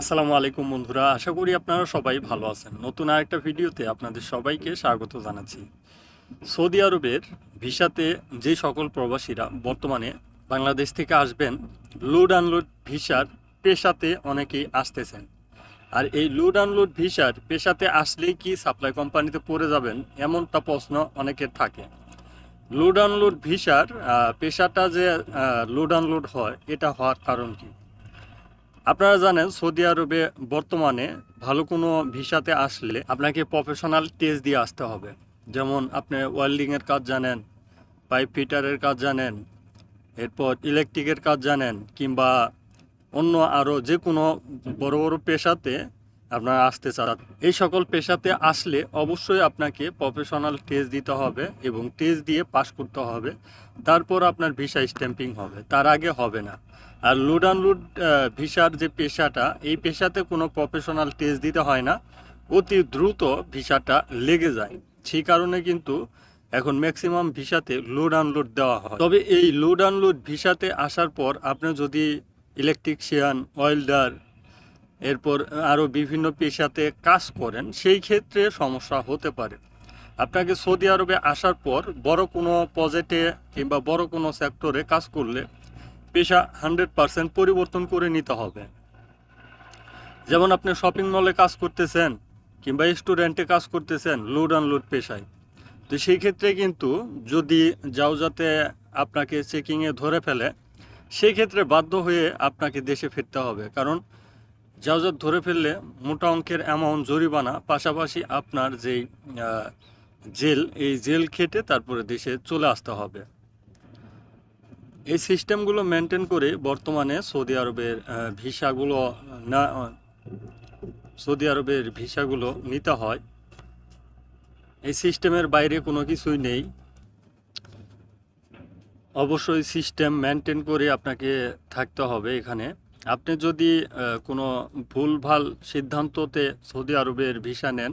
আসসালামু আলাইকুম বন্ধুরা, আশা করি আপনারা সবাই ভালো আছেন। নতুন আরেকটা ভিডিওতে আপনাদের সবাইকে স্বাগত জানাচ্ছি। সৌদি আরবের ভিসাতে যে সকল প্রবাসীরা বর্তমানে বাংলাদেশ থেকে আসবেন লোড আনলোড ভিসার পেশাতে অনেকেই আসতেছেন। আর এই লোড আনলোড ভিসার পেশাতে আসলেই কি সাপ্লাই কোম্পানিতে পড়ে যাবেন, এমনটা প্রশ্ন অনেকের থাকে। লোড আনলোড ভিসার পেশাটা যে লোড আনলোড হয়, এটা হওয়ার কারণ কি? আপনারা জানেন সৌদি আরবে বর্তমানে ভালো কোনো ভিসাতে আসলে আপনাকে প্রফেশনাল টেস্ট দিয়ে আসতে হবে। যেমন আপনি ওয়েল্ডিংয়ের কাজ জানেন পাইপ ফিটারের কাজ জানেন, এরপর ইলেকট্রিকের কাজ জানেন, কিংবা অন্য আরও যে কোনো বড় বড় পেশাতে আপনারা আসতে চান। এই সকল পেশাতে আসলে অবশ্যই আপনাকে প্রফেশনাল টেস্ট দিতে হবে এবং টেস্ট দিয়ে পাস করতে হবে। তারপর আপনার ভিসা স্ট্যাম্পিং হবে। তার আগে হবে না। আর লুড আনলুড ভিসার যে পেশাটা, এই পেশাতে কোনো প্রফেশনাল টেস্ট দিতে হয় না। অতি দ্রুত ভিসাটা লেগে যায়। সেই কারণে কিন্তু এখন ম্যাক্সিমাম ভিসাতে লোড আনলোড দেওয়া হয়। তবে এই লোড আনলোড ভিসাতে আসার পর আপনি যদি ইলেকট্রিশিয়ান ওয়েল্ডার এরপর আরও বিভিন্ন পেশাতে কাজ করেন, সেই ক্ষেত্রে সমস্যা হতে পারে। আপনাকে সৌদি আরবে আসার পর বড় কোনো প্রজেক্টে কিংবা বড় কোনো সেক্টরে কাজ করলে পেশা হান্ড্রেড পার্সেন্ট পরিবর্তন করে নিতে হবে। যেমন আপনি শপিং মলে কাজ করতেছেন কিংবা রেস্টুরেন্টে কাজ করতেছেন লোড আনলোড পেশায়। তো সেই ক্ষেত্রে কিন্তু যদি যাও যাতে আপনাকে চেকিংয়ে ধরে ফেলে, সেই ক্ষেত্রে বাধ্য হয়ে আপনাকে দেশে ফিরতে হবে। কারণ যাওজাত ধরে ফেললে মোটা অঙ্কের অ্যামাউন্ট জরিমানা, পাশাপাশি আপনার যেই জেল, এই জেল খেটে তারপরে দেশে চলে আসতে হবে। এই সিস্টেমগুলো মেনটেন করে বর্তমানে সৌদি আরবের ভিসাগুলো না সৌদি আরবের ভিসাগুলো নিতে হয়। এই সিস্টেমের বাইরে কোনো কিছুই নেই। অবশ্যই সিস্টেম মেনটেন করে আপনাকে থাকতে হবে এখানে। আপনি যদি কোনো ভুলভাল সিদ্ধান্ততে সৌদি আরবের ভিসা নেন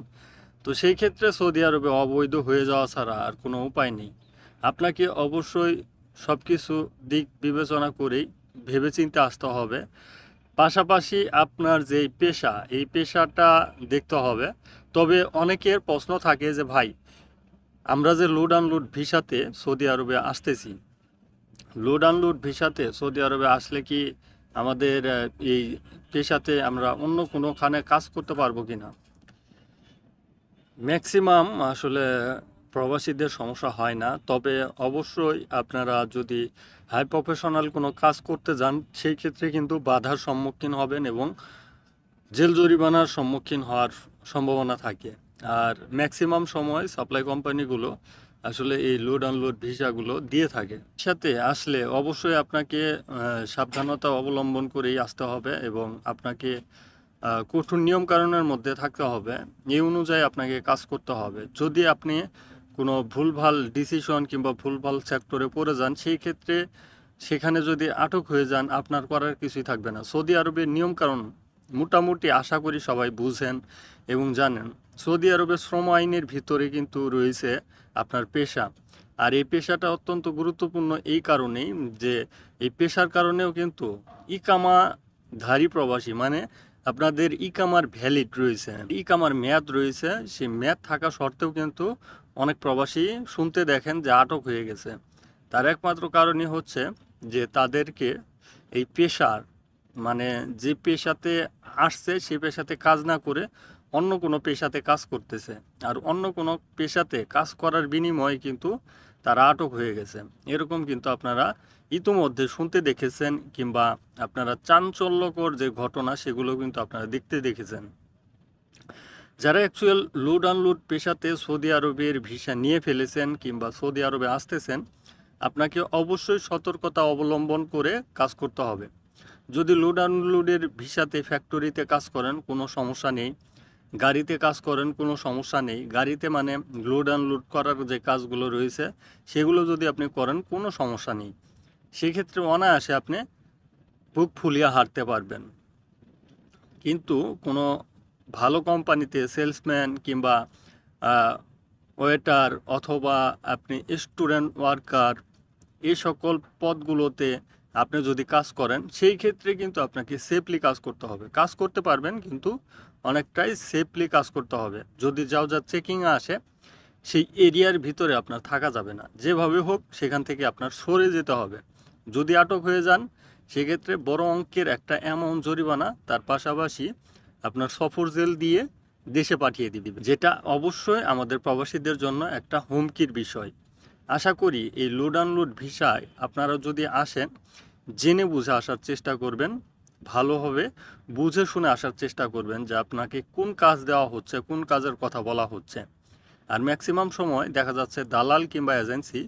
তো সেই ক্ষেত্রে সৌদি আরবে অবৈধ হয়ে যাওয়া ছাড়া আর কোনো উপায় নেই। আপনাকে অবশ্যই সব কিছু দিক বিবেচনা করেই ভেবেচিন্তে আসতে হবে। পাশাপাশি আপনার যে পেশা, এই পেশাটা দেখতে হবে। তবে অনেকের প্রশ্ন থাকে যে, ভাই, আমরা যে লোড আনলোড ভিসাতে সৌদি আরবে আসতেছি লোড আনলোড ভিসাতে সৌদি আরবে আসলে কি আমাদের এই পেশাতে আমরা অন্য কোনোখানে কাজ করতে পারব কি না ম্যাক্সিমাম আসলে প্রবাসীদের সমস্যা হয় না, তবে অবশ্যই আপনারা যদি হাই প্রফেশনাল কোনো কাজ করতে যান, সেই ক্ষেত্রে কিন্তু বাধার সম্মুখীন হবেন এবং জেল জরিমানার সম্মুখীন হওয়ার সম্ভাবনা থাকে। আর ম্যাক্সিমাম সময় সাপ্লাই কোম্পানিগুলো আসলে এই লোড আনলোড ভিসাগুলো দিয়ে থাকে। সাথে আসলে অবশ্যই আপনাকে সাবধানতা অবলম্বন করেই আসতে হবে এবং আপনাকে কঠোর নিয়ম কারণের মধ্যে থাকতে হবে। এই অনুযায়ী আপনাকে কাজ করতে হবে। যদি আপনি কোনো ভুলভাল ডিসিশন কিংবা ভুলভাল সেক্টরে পড়ে যান, সেই ক্ষেত্রে সেখানে যদি আটক হয়ে যান, আপনার করার কিছুই থাকবে না। সৌদি আরবের নিয়ম কারণ মোটামুটি আশা করি সবাই বুঝেন এবং জানেন। সৌদি আরবের শ্রম আইনের ভিতরে কিন্তু রয়েছে আপনার পেশা। আর এই পেশাটা অত্যন্ত গুরুত্বপূর্ণ এই কারণেই যে এই পেশার কারণেও কিন্তু ইকামাধারী প্রবাসী মানে আপনাদের ইকামার ভ্যালিড রয়েছে। ইকামার মেয়াদ রয়েছে, সেই মেয়াদ থাকা সত্ত্বেও কিন্তু অনেক প্রবাসী শুনতে দেখেন যে আটক হয়ে গেছে। তার একমাত্র কারণই হচ্ছে যে তাদেরকে এই পেশার মানে যে পেশাতে আসছে সেই পেশাতে কাজ না করে অন্য কোনো পেশাতে কাজ করতেছে। আর অন্য কোনো পেশাতে কাজ করার বিনিময়ে কিন্তু তারা আটক হয়ে গেছে। এরকম কিন্তু আপনারা ইতোমধ্যে শুনতে দেখেছেন কিংবা আপনারা চাঞ্চল্যকর যে ঘটনা, সেগুলো কিন্তু আপনারা দেখতে দেখেছেন। যারা অ্যাকচুয়াল লোড আনলোড পেশাতে সৌদি আরবের ভিসা নিয়ে ফেলেছেন কিংবা সৌদি আরবে আসতেছেন, আপনাকে অবশ্যই সতর্কতা অবলম্বন করে কাজ করতে হবে। যদি লোড আনলোডের ভিসাতে ফ্যাক্টরিতে কাজ করেন, কোনো সমস্যা নেই। গাড়িতে কাজ করেন, কোনো সমস্যা নেই। গাড়িতে মানে লোড আনলোড করার যে কাজগুলো রয়েছে, সেগুলো যদি আপনি করেন, কোনো সমস্যা নেই। সেক্ষেত্রে অনায়াসে আপনি বুক ফুলিয়ে হারতে পারবেন। কিন্তু কোনো ভালো কোম্পানিতে সেলসম্যান কিংবা ওয়েটার অথবা আপনি স্টুডেন্ট ওয়ার্কার এই সকল পদগুলোতে আপনি যদি কাজ করেন, সেই ক্ষেত্রে কিন্তু আপনাকে সেফলি কাজ করতে হবে। কাজ করতে পারবেন, কিন্তু অনেকটাই সেফলি কাজ করতে হবে। যদি যাও যা চেকিংয়ে আসে, সেই এরিয়ার ভিতরে আপনার থাকা যাবে না। যেভাবে হোক, সেখান থেকে আপনার সরে যেতে হবে। যদি আটক হয়ে যান, সেক্ষেত্রে বড় অঙ্কের একটা অ্যামাউন্ট জরিমানা, তার পাশাপাশি আপনার সফর জেল দিয়ে দেশে পাঠিয়ে দিবে। যেটা অবশ্যই আমাদের প্রবাসীদের জন্য একটা হুমকির বিষয়। আশা করি এই লোড আনলোড ভিসায় আপনারা যদি আসেন, জেনে বুঝে আসার চেষ্টা করবেন ভালোভাবে বুঝে শুনে আসার চেষ্টা করবেন যে আপনাকে কোন কাজ দেওয়া হচ্ছে, কোন কাজের কথা বলা হচ্ছে। আর ম্যাক্সিমাম সময় দেখা যাচ্ছে দালাল কিংবা এজেন্সি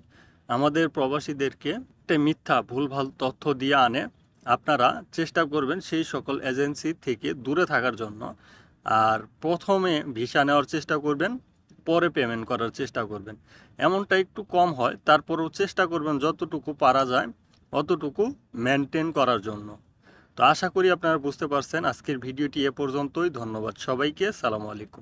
আমাদের প্রবাসীদেরকে একটা মিথ্যা, ভুলভাল তথ্য দিয়ে আনে। আপনারা চেষ্টা করবেন সেই সকল এজেন্সি থেকে দূরে থাকার জন্য। আর প্রথমে ভিসা নেওয়ার চেষ্টা করবেন। পরে পেমেন্ট করার চেষ্টা করবেন। এমনটা একটু কম হয়, তারপরেও চেষ্টা করবেন যতটুকু পারা যায়, অতটুকু মেনটেন করার জন্য। তো আশা করি আপনারা বুঝতে পারছেন। আজকের ভিডিওটি এ পর্যন্তই। ধন্যবাদ সবাইকে। সালামু আলাইকুম।